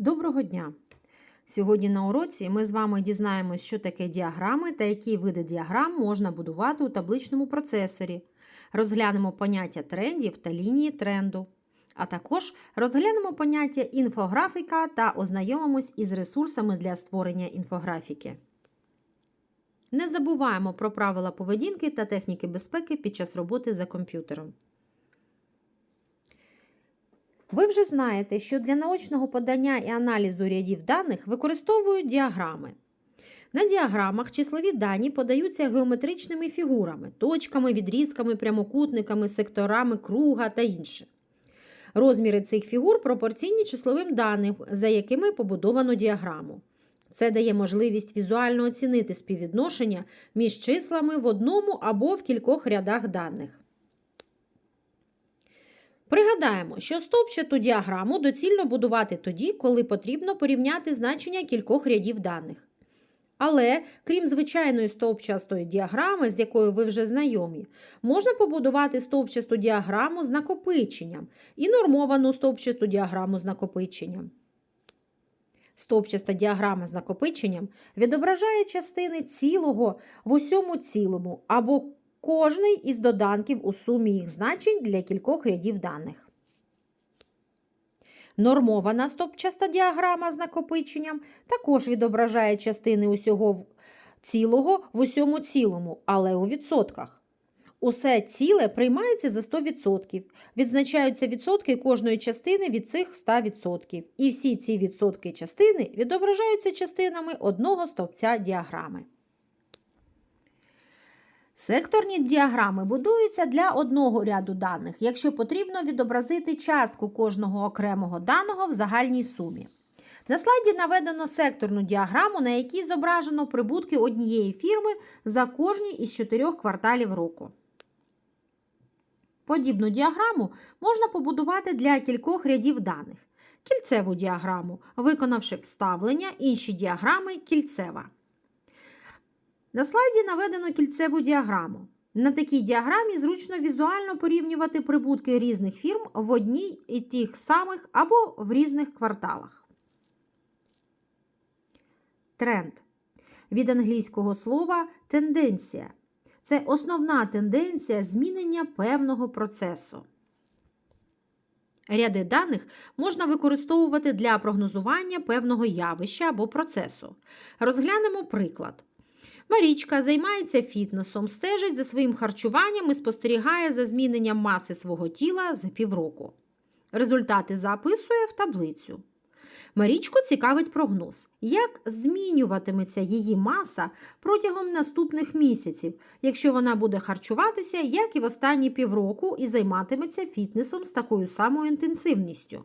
Доброго дня! Сьогодні на уроці ми з вами дізнаємось, що таке діаграми та які види діаграм можна будувати у табличному процесорі. Розглянемо поняття трендів та лінії тренду. А також розглянемо поняття інфографіка та ознайомимось із ресурсами для створення інфографіки. Не забуваємо про правила поведінки та техніки безпеки під час роботи за комп'ютером. Ви вже знаєте, що для наочного подання і аналізу рядів даних використовують діаграми. На діаграмах числові дані подаються геометричними фігурами, точками, відрізками, прямокутниками, секторами круга та інше. Розміри цих фігур пропорційні числовим даним, за якими побудовано діаграму. Це дає можливість візуально оцінити співвідношення між числами в одному або в кількох рядах даних. Пригадаємо, що стовпчату діаграму доцільно будувати тоді, коли потрібно порівняти значення кількох рядів даних. Але, крім звичайної стовпчастої діаграми, з якою ви вже знайомі, можна побудувати стовпчасту діаграму з накопиченням і нормовану стовпчасту діаграму з накопиченням. Стовпчаста діаграма з накопиченням відображає частини цілого в усьому цілому або кожний із доданків у сумі їх значень для кількох рядів даних. Нормована стопчаста діаграма з накопиченням також відображає частини усього цілого в усьому цілому, але у відсотках. Усе ціле приймається за 100%. Відзначаються відсотки кожної частини від цих 100%. І всі ці відсотки частини відображаються частинами одного стовпця діаграми. Секторні діаграми будуються для одного ряду даних, якщо потрібно відобразити частку кожного окремого даного в загальній сумі. На слайді наведено секторну діаграму, на якій зображено прибутки однієї фірми за кожні із чотирьох кварталів року. Подібну діаграму можна побудувати для кількох рядів даних. Кільцеву діаграму, виконавши вставлення, інші діаграми кільцева. На слайді наведено кільцеву діаграму. На такій діаграмі зручно візуально порівнювати прибутки різних фірм в одній і тих самих або в різних кварталах. Тренд. Від англійського слова тенденція. Це основна тенденція змінення певного процесу. Ряди даних можна використовувати для прогнозування певного явища або процесу. Розглянемо приклад. Марічка займається фітнесом, стежить за своїм харчуванням і спостерігає за зміненням маси свого тіла за півроку. Результати записує в таблицю. Марічку цікавить прогноз, як змінюватиметься її маса протягом наступних місяців, якщо вона буде харчуватися, як і в останні півроку, і займатиметься фітнесом з такою самою інтенсивністю.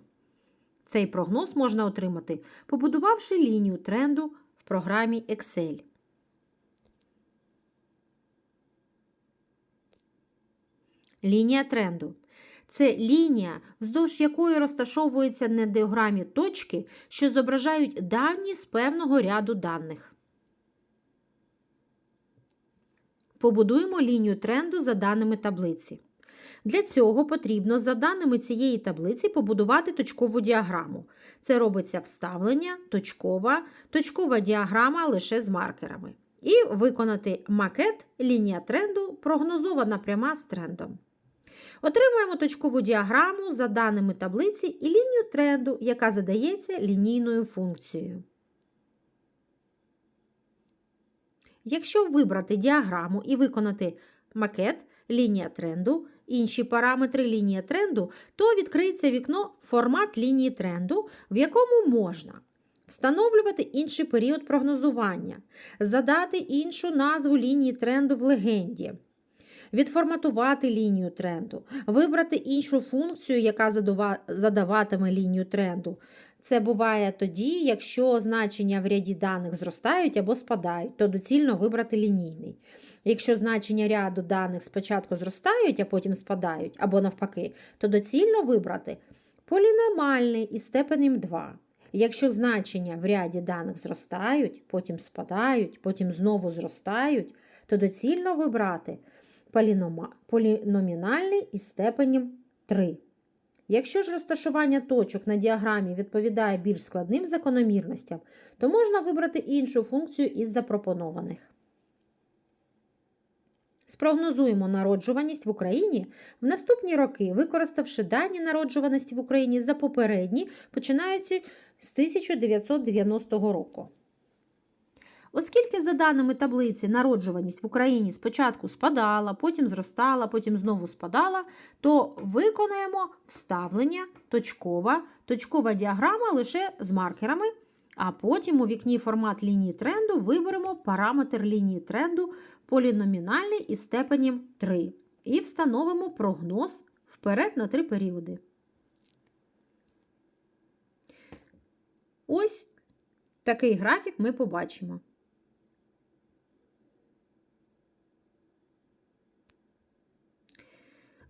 Цей прогноз можна отримати, побудувавши лінію тренду в програмі Excel. Лінія тренду. Це лінія, вздовж якої розташовуються на діаграмі точки, що зображають дані з певного ряду даних. Побудуємо лінію тренду за даними таблиці. Для цього потрібно за даними цієї таблиці побудувати точкову діаграму. Це робиться вставлення, точкова, точкова діаграма лише з маркерами. І виконати макет лінія тренду, прогнозована пряма з трендом. Отримуємо точкову діаграму за даними таблиці і лінію тренду, яка задається лінійною функцією. Якщо вибрати діаграму і виконати макет, лінія тренду, інші параметри лінії тренду, то відкриється вікно Формат лінії тренду, в якому можна встановлювати інший період прогнозування, задати іншу назву лінії тренду в легенді відформатувати лінію тренду, вибрати іншу функцію, яка задаватиме лінію тренду. Це буває тоді, якщо значення в ряді даних зростають або спадають, то доцільно вибрати лінійний. Якщо значення ряду даних спочатку зростають, а потім спадають, або навпаки, то доцільно вибрати поліномальний із степенем 2. Якщо значення в ряді даних зростають, потім спадають, потім знову зростають, то доцільно вибрати поліномінальний із степенем 3. Якщо ж розташування точок на діаграмі відповідає більш складним закономірностям, то можна вибрати іншу функцію із запропонованих. Спрогнозуємо народжуваність в Україні в наступні роки, використавши дані народжуваності в Україні за попередні, починаючи з 1990 року. Оскільки, за даними таблиці, народжуваність в Україні спочатку спадала, потім зростала, потім знову спадала, то виконаємо вставлення точкова, точкова діаграма лише з маркерами, а потім у вікні формат лінії тренду виберемо параметр лінії тренду поліномінальний із степенем 3 і встановимо прогноз вперед на три періоди. Ось такий графік ми побачимо.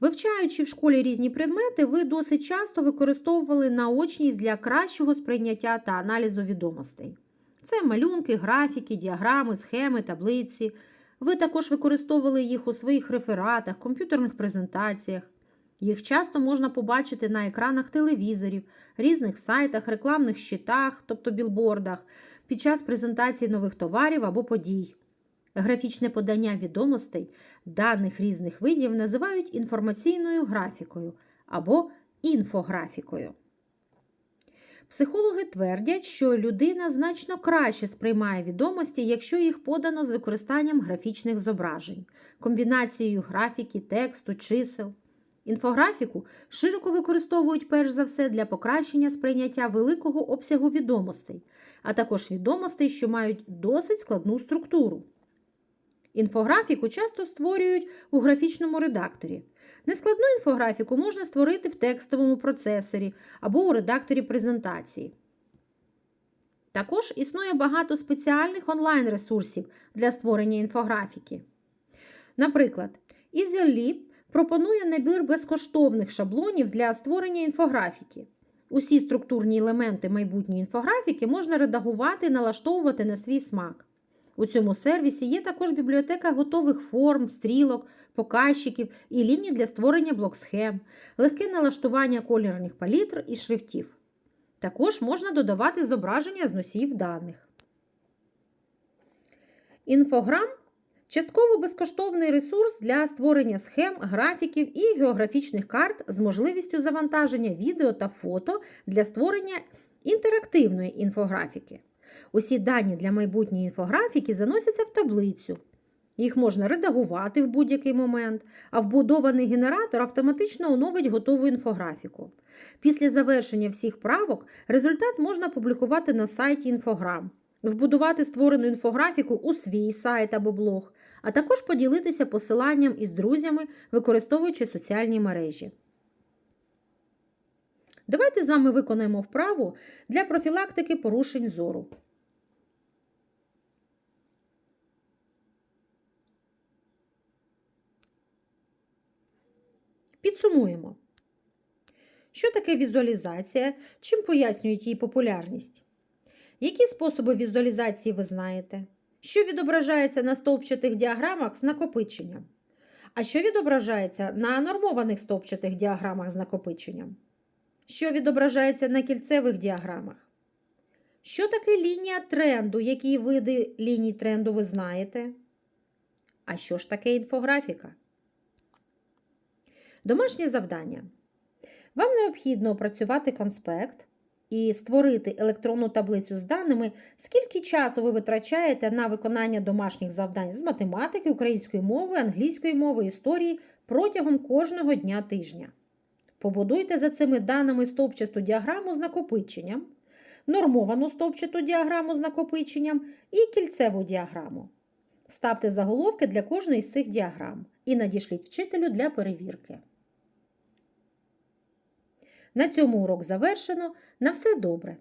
Вивчаючи в школі різні предмети, ви досить часто використовували наочність для кращого сприйняття та аналізу відомостей. Це малюнки, графіки, діаграми, схеми, таблиці. Ви також використовували їх у своїх рефератах, комп'ютерних презентаціях. Їх часто можна побачити на екранах телевізорів, різних сайтах, рекламних щитах, тобто білбордах, під час презентації нових товарів або подій. Графічне подання відомостей даних різних видів називають інформаційною графікою або інфографікою. Психологи твердять, що людина значно краще сприймає відомості, якщо їх подано з використанням графічних зображень, комбінацією графіки, тексту, чисел. Інфографіку широко використовують перш за все для покращення сприйняття великого обсягу відомостей, а також відомостей, що мають досить складну структуру. Інфографіку часто створюють у графічному редакторі. Нескладну інфографіку можна створити в текстовому процесорі або у редакторі презентації. Також існує багато спеціальних онлайн-ресурсів для створення інфографіки. Наприклад, EasyLib пропонує набір безкоштовних шаблонів для створення інфографіки. Усі структурні елементи майбутньої інфографіки можна редагувати і налаштовувати на свій смак. У цьому сервісі є також бібліотека готових форм, стрілок, показчиків і ліній для створення блок-схем, легке налаштування кольорних палітр і шрифтів. Також можна додавати зображення з носіїв даних. Інфограм частково безкоштовний ресурс для створення схем, графіків і географічних карт з можливістю завантаження відео та фото для створення інтерактивної інфографіки. Усі дані для майбутньої інфографіки заносяться в таблицю. Їх можна редагувати в будь-який момент, а вбудований генератор автоматично оновить готову інфографіку. Після завершення всіх правок результат можна публікувати на сайті інфограм, вбудувати створену інфографіку у свій сайт або блог, а також поділитися посиланням із друзями, використовуючи соціальні мережі. Давайте з вами виконаємо вправу для профілактики порушень зору. Підсумуємо. Що таке візуалізація? Чим пояснюють її популярність? Які способи візуалізації ви знаєте? Що відображається на стовпчатих діаграмах з накопиченням? А що відображається на нормованих стовпчатих діаграмах з накопиченням? Що відображається на кільцевих діаграмах? Що таке лінія тренду? Які види ліній тренду ви знаєте? А що ж таке інфографіка? Домашнє завдання. Вам необхідно опрацювати конспект і створити електронну таблицю з даними, скільки часу ви витрачаєте на виконання домашніх завдань з математики, української мови, англійської мови, історії протягом кожного дня тижня. Побудуйте за цими даними стовпчасту діаграму з накопиченням, нормовану стовпчату діаграму з накопиченням і кільцеву діаграму. Вставте заголовки для кожної з цих діаграм і надішліть вчителю для перевірки. На цьому урок завершено. На все добре!